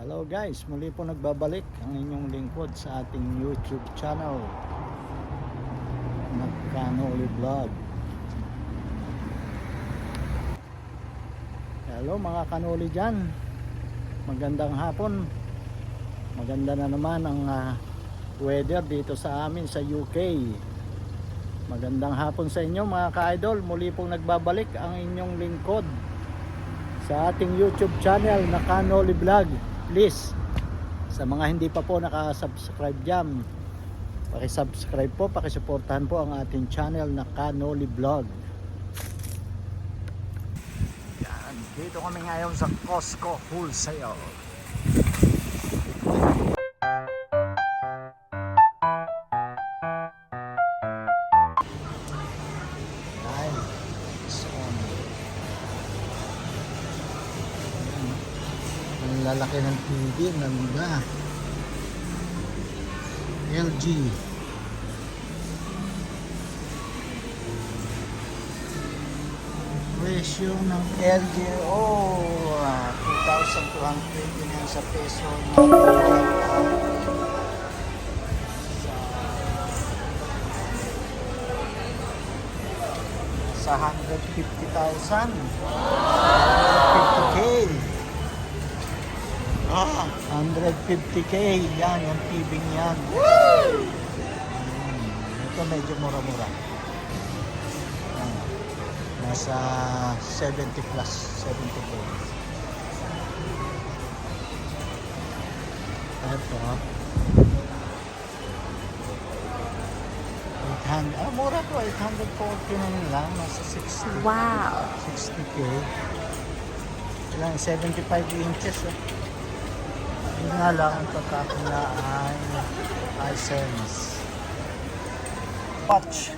Hello guys, muli po nagbabalik ang inyong lingkod sa ating YouTube channel. Nagkanoli Vlog. Hello mga kanoli dyan. Magandang hapon. Maganda na naman ang ah, weather dito sa amin sa UK Magandang hapon sa inyo mga ka-idol. Muli pong nagbabalik ang inyong lingkod sa ating YouTube channel na Kanoli Vlog. Please, sa mga hindi pa po nakasubscribe dyan, pakisubscribe po, pakisuportahan po ang ating channel na Kanoli Vlog. Yan, dito kami ngayon sa Costco Wholesale. Lalaki ng TV, nanda. LG. Presyo ng LG, oh, ah, 2,220 yan sa peso. Sa 150,000. 150K. Ah, 150k. Yan, yung TV yan. Hmm, ito medyo mura-mura. Yan. Nasa 70 plus, 70k. Ito. 800, ah, mura to, 840 na lang, nasa 60. Wow. 60k. Ilang 75 inches. Oh. Yun nga lang ang pagkakula ay iSense. Watch.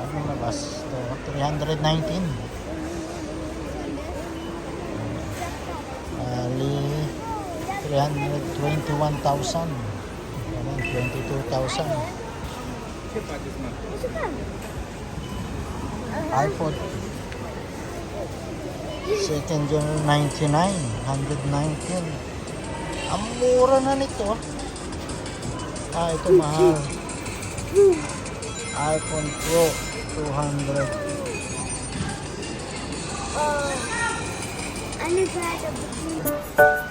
Ano labas? Ito, 319. Ali, 321,000. Ayan, 22,000. iPhone Second gen 99, 119. Ang mura na nito. Ah, ito mahal. iPhone Pro 200. Oh, ano ba Ay,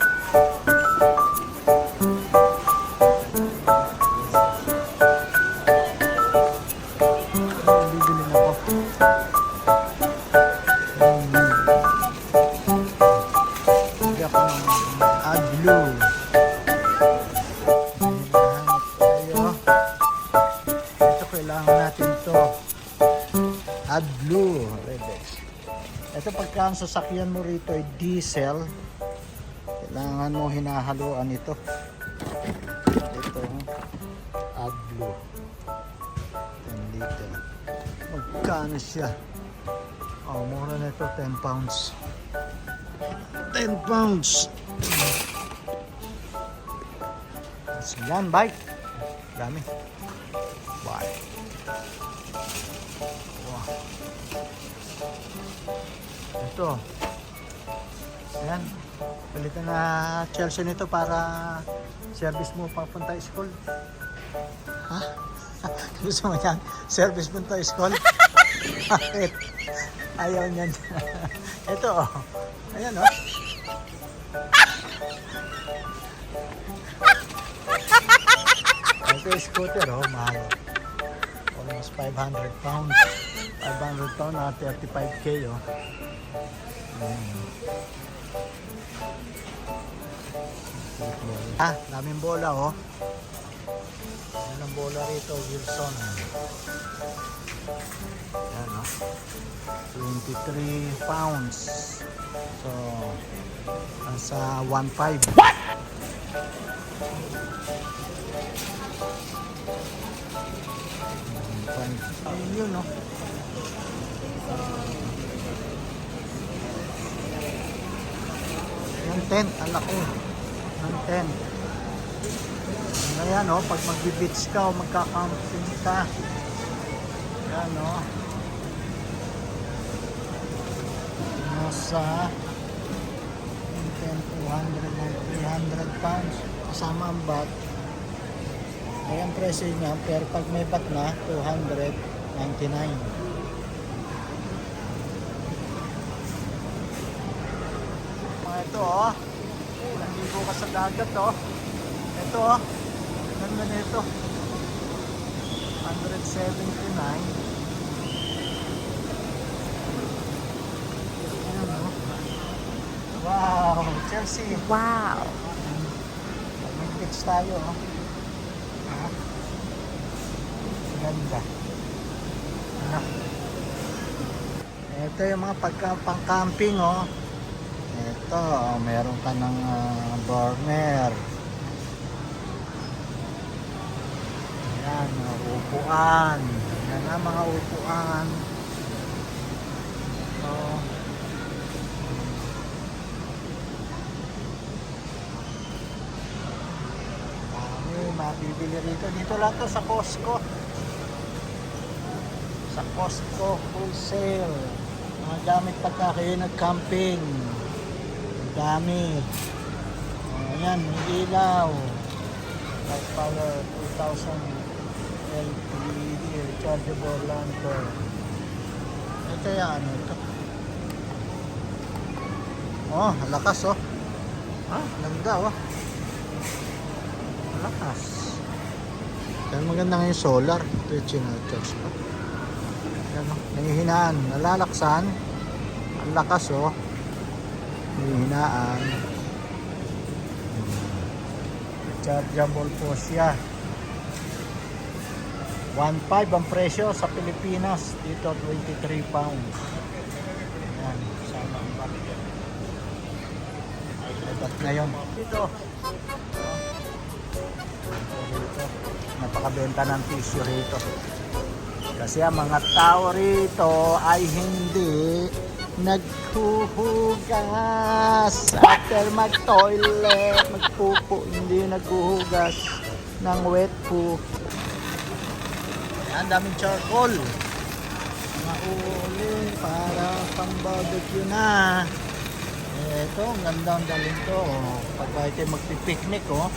AdBlue. Redex. Ito pagka ang sasakyan mo rito ay diesel, kailangan mo hinahaluan ito. Ito, AdBlue. 10 liter. Magkano siya? Oh, mura na ito, 10 pounds. 10 pounds. Tapos yan, bike. Dami. Bye. Ito. Ayan. Balikan na Chelsea nito para service mo papunta school. Ha? Gusto mo yan? Service punta school? Bakit? Ayaw niyan. Ito oh. Ayan oh. Ito yung scooter oh, mahal. Almost 500 pounds. 500 pounds na 35k oh. Ah, daming bola oh. Yan ang bola rito, Wilson. Yan, no? 23 pounds. So, nasa 1.5. What? Ayun yun, no? Yung tent, ang laki. Ang tent. Ano yan, oh, pag magbi-beach ka o magka-camping ka. Yan, oh. Nasa 10 pounds kasama ang bat. Ay ang presyo niya, pero pag may bat na, 299. Mga ito oh, nandito ka sa dagat oh. Ito oh, ganda nito. 179. Ayan, oh. Wow, Chelsea. Wow. Beach tayo, oh. Ah. Ganda. Ano? Ito yung mga pagka pang camping, oh. Ito, oh, meron ka ng ah, burner. Mga upuan. Ayan na mga upuan. Ito. Dami, mabibili rito. Dito lang to sa Costco. Sa Costco wholesale. Mga gamit pagka kayo nag-camping. Dami. Oh, ayan, may ilaw. Light power 2000 LPD rechargeable lantern. Ito yan, ito? Oh, lakas oh. Ah, ganda oh. Lakas. Yan maganda nga yung solar. Ito yung chinacharge ko. Yan o. Nangihinaan. Nalalaksan. Ang lakas. Oh. Nangihinaan. Rechargeable po siya. 1.5 ang presyo sa Pilipinas. Dito 23 pounds. Yan. Sama ang bat na yun. Dito. rito. Napakabenta ng tissue rito. Kasi ang mga tao rito ay hindi naghuhugas. After mag-toilet, magpupo, hindi naghuhugas ng wet poo. Ayan, daming charcoal. Mga uli para pang barbecue na. Ito, ang ganda ang daling to. oh. Pag bakit kayo magpipiknik, oh.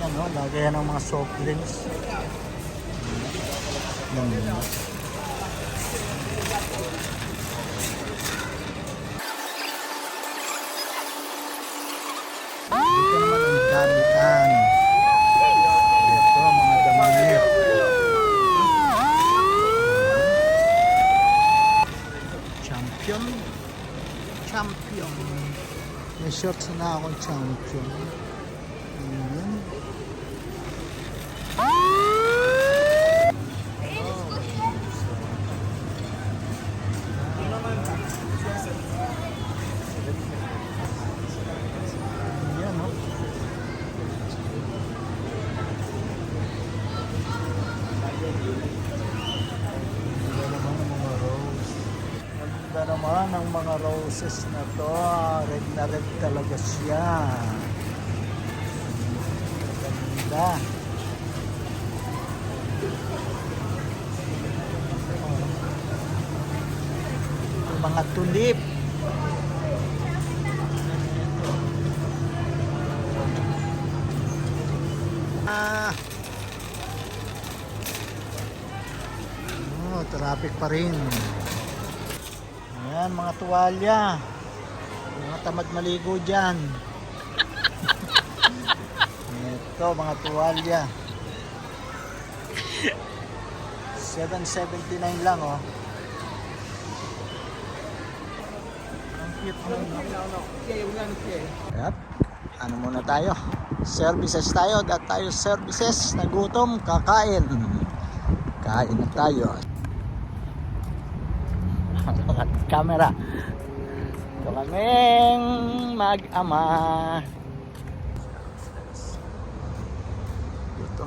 Yan, no? Lagayan ng mga soft drinks. Yan, yan. Champion. Champion. May shorts na akong champion. Ayan, Ganda ang mga roses na to. Red na red talaga siya. Ganda. Yung mga tulip. Ah. Oh, traffic pa rin. Ayan, mga tuwalya. Mga tamad maligo dyan. Ito, mga tuwalya. 779 lang, oh. Ang. Yep. Ano muna tayo? Services tayo. Dat tayo services. Nagutom, kakain. Kain na tayo. Camera. Ito kaming mag-ama. Ito.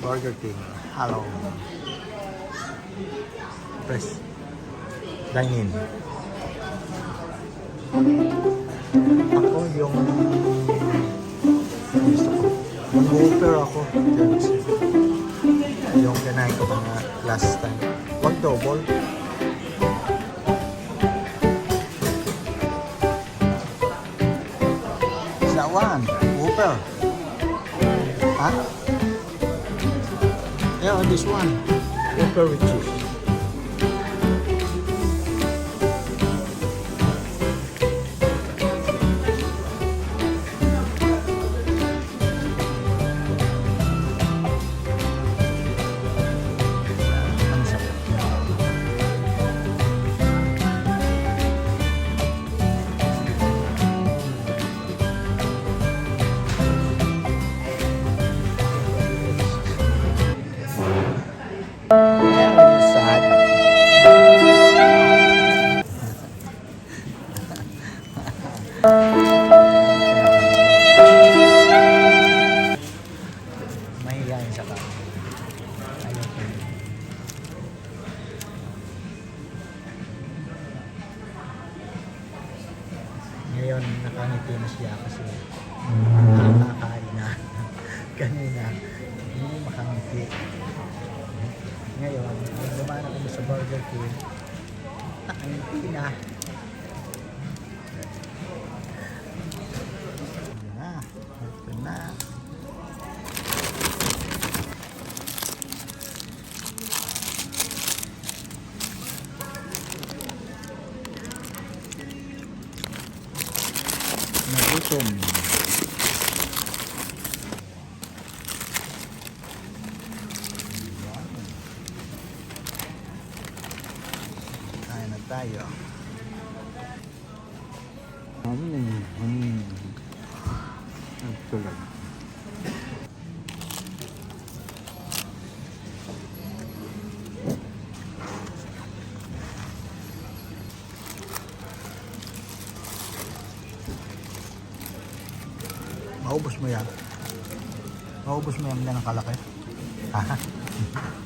Burger King. Hello. Press. Dine in. Ako yung gusto ko. Yung Whopper ako. Yung kinain ko mga last time. Wag double. yan? Hooper. Ha? Yeah, this one. Hooper with cheese. Kanina, hindi makangiti. Ngayon, nung lumana kami sa Burger King, nakangiti na. Ito na. Ito na. Nagutom. Kain na tayo. Hmm, hmm. Ito lang. Maubos mo yan. Maubos mo yan ang kalaki. Ha?